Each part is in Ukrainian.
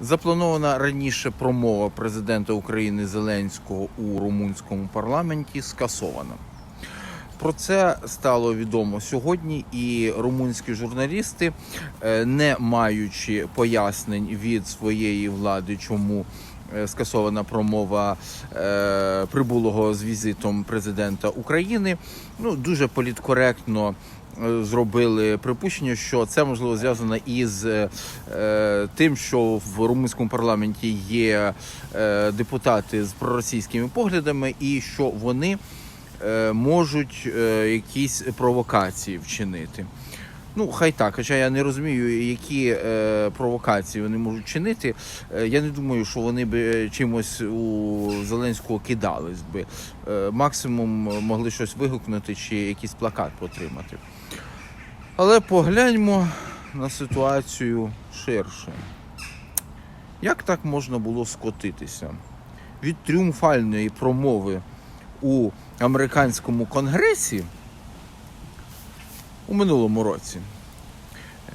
Запланована раніше промова президента України Зеленського у румунському парламенті скасована. Про це стало відомо сьогодні, і румунські журналісти, е, не маючи пояснень від своєї влади, чому е, скасована промова е, прибулого з візитом президента України, ну дуже політкоректно зробили припущення, що це можливо зв'язано із е, тим, що в румунському парламенті є е, депутати з проросійськими поглядами, і що вони е, можуть е, якісь провокації вчинити. Ну, хай так, хоча я не розумію, які е, провокації вони можуть чинити. Е, я не думаю, що вони би чимось у Зеленського кидались би. Е, максимум могли щось вигукнути чи якийсь плакат потримати. Але погляньмо на ситуацію ширше. Як так можна було скотитися? Від тріумфальної промови у американському конгресі у минулому році,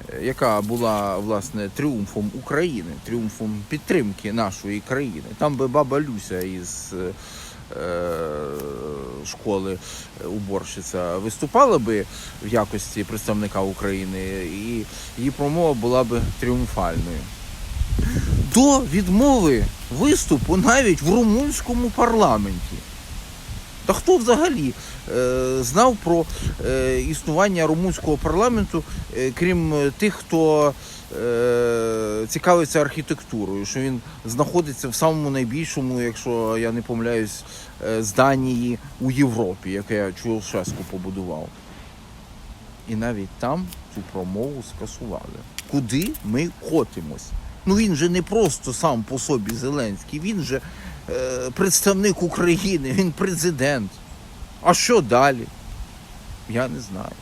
е, яка була власне тріумфом України, тріумфом підтримки нашої країни. Там би баба Люся із е, школи е, уборщиця виступала би в якості представника України, і її промова була би тріумфальною. До відмови виступу навіть в румунському парламенті. Та хто взагалі е, знав про е, існування румунського парламенту, е, крім е, тих, хто е, цікавиться архітектурою, що він знаходиться в самому найбільшому, якщо я не помиляюсь, е, зданії у Європі, яке Чулшеску побудував. І навіть там цю промову скасували. Куди ми котимось? Ну він же не просто сам по собі Зеленський, він же представник України, він президент. А що далі? Я не знаю.